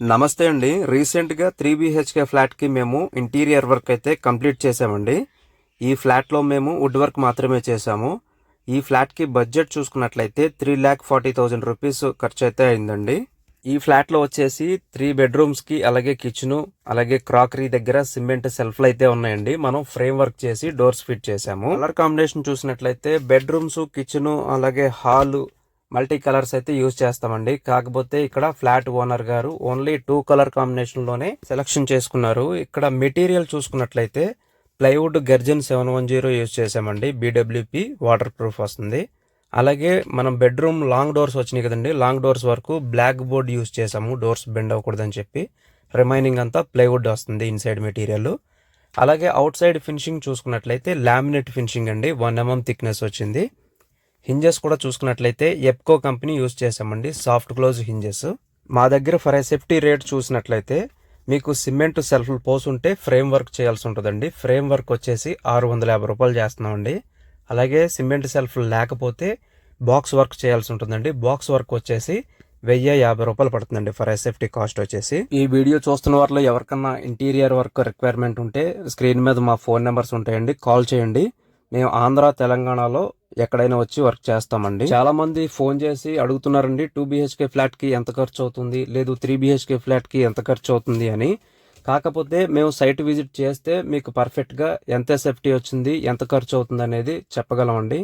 నమస్తే అండి. రీసెంట్గా త్రీ బిహెచ్కే ఫ్లాట్కి మేము ఇంటీరియర్ వర్క్ అయితే కంప్లీట్ చేసామండి ఈ ఫ్లాట్లో మేము వుడ్ వర్క్ మాత్రమే చేసాము ఈ ఫ్లాట్కి బడ్జెట్ చూసుకున్నట్లయితే three lakh forty thousand rupees ఖర్చు అయితే అయిందండి. ఈ ఫ్లాట్లో వచ్చేసి త్రీ బెడ్రూమ్స్కి అలాగే కిచెను అలాగే క్రాకరీ దగ్గర సిమెంట్ సెల్ఫ్లు అయితే ఉన్నాయండి. మనం ఫ్రేమ్ వర్క్ చేసి డోర్స్ ఫిట్ చేసాము కలర్ కాంబినేషన్ చూసినట్లయితే బెడ్రూమ్స్ కిచెను అలాగే హాలు మల్టీ కలర్స్ అయితే యూజ్ చేస్తామండి. కాకపోతే ఇక్కడ ఫ్లాట్ ఓనర్ గారు ఓన్లీ టూ కలర్ కాంబినేషన్లోనే సెలక్షన్ చేసుకున్నారు. ఇక్కడ మెటీరియల్ చూసుకున్నట్లయితే plywood gurjan seven one zero use చేసామండి. బీడబ్ల్యూపీ వాటర్ ప్రూఫ్ వస్తుంది. అలాగే మనం బెడ్రూమ్ లాంగ్ డోర్స్ వచ్చినాయి కదండి. లాంగ్ డోర్స్ వరకు బ్లాక్ బోర్డ్ యూజ్ చేసాము. డోర్స్ బెండ్ అవ్వకూడదని చెప్పి రిమైనింగ్ అంతా ప్లైవుడ్ వస్తుంది ఇన్సైడ్ మెటీరియల్. అలాగే అవుట్ సైడ్ ఫినిషింగ్ చూసుకున్నట్లయితే లామినేట్ ఫినిషింగ్ అండి. వన్ ఎంఎం థిక్నెస్ వచ్చింది. హింజెస్ కూడా చూసుకున్నట్లయితే ఎప్కో కంపెనీ యూజ్ చేసామండి సాఫ్ట్ క్లోజ్ హింజెస్. మా దగ్గర ఫర్ ఏ సేఫ్టీ రేట్ చూసినట్లయితే మీకు సిమెంట్ సెల్ఫ్లు పోసుంటే ఫ్రేమ్ వర్క్ చేయాల్సి ఉంటుందండి. ఫ్రేమ్ వర్క్ వచ్చేసి ఆరు వందల యాభై రూపాయలు చేస్తున్నామండి. అలాగే సిమెంట్ సెల్ఫ్ లేకపోతే బాక్స్ వర్క్ చేయాల్సి ఉంటుందండి. బాక్స్ వర్క్ వచ్చేసి వెయ్యి యాభై రూపాయలు పడుతుందండి ఫర్ సేఫ్టీ కాస్ట్ వచ్చేసి. ఈ వీడియో చూస్తున్న వారిలో ఎవరికన్నా ఇంటీరియర్ వర్క్ రిక్వైర్మెంట్ ఉంటే స్క్రీన్ మీద మా ఫోన్ నెంబర్స్ ఉంటాయండి. కాల్ చేయండి. మేము ఆంధ్ర తెలంగాణలో ఎక్కడైనా వచ్చి వర్క్ చేస్తామండి. చాలా మంది ఫోన్ చేసి అడుగుతున్నారండి టూ బిహెచ్కే ఫ్లాట్కి ఎంత ఖర్చు అవుతుంది లేదు త్రీ బిహెచ్కే ఫ్లాట్కి ఎంత ఖర్చు అవుతుంది అని. కాకపోతే మేము సైట్ విజిట్ చేస్తే మీకు పర్ఫెక్ట్గా ఎంత సేఫ్టీ వచ్చింది ఎంత ఖర్చు అవుతుంది అనేది చెప్పగలమండి.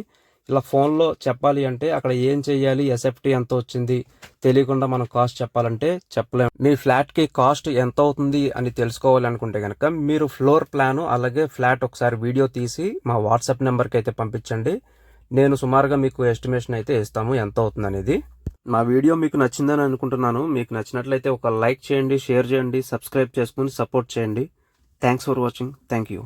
ఇలా ఫోన్లో చెప్పాలి అంటే అక్కడ ఏం చేయాలి ఎస్ఎఫ్టీ ఎంత వచ్చింది తెలియకుండా మనం కాస్ట్ చెప్పాలంటే చెప్పలేము మీ ఫ్లాట్కి కాస్ట్ ఎంత అవుతుంది అని తెలుసుకోవాలి అనుకుంటే కనుక మీరు ఫ్లోర్ ప్లాన్ అలాగే ఫ్లాట్ ఒకసారి వీడియో తీసి మా వాట్సాప్ నెంబర్కి అయితే పంపించండి. నేను సుమారుగా మీకు ఎస్టిమేషన్ అయితే ఇస్తాము ఎంత అవుతుంది అనేది మా వీడియో మీకు నచ్చిందని అనుకుంటున్నాను. మీకు నచ్చినట్లయితే ఒక లైక్ చేయండి షేర్ చేయండి సబ్స్క్రైబ్ చేసుకుని సపోర్ట్ చేయండి. Thanks for watching thank you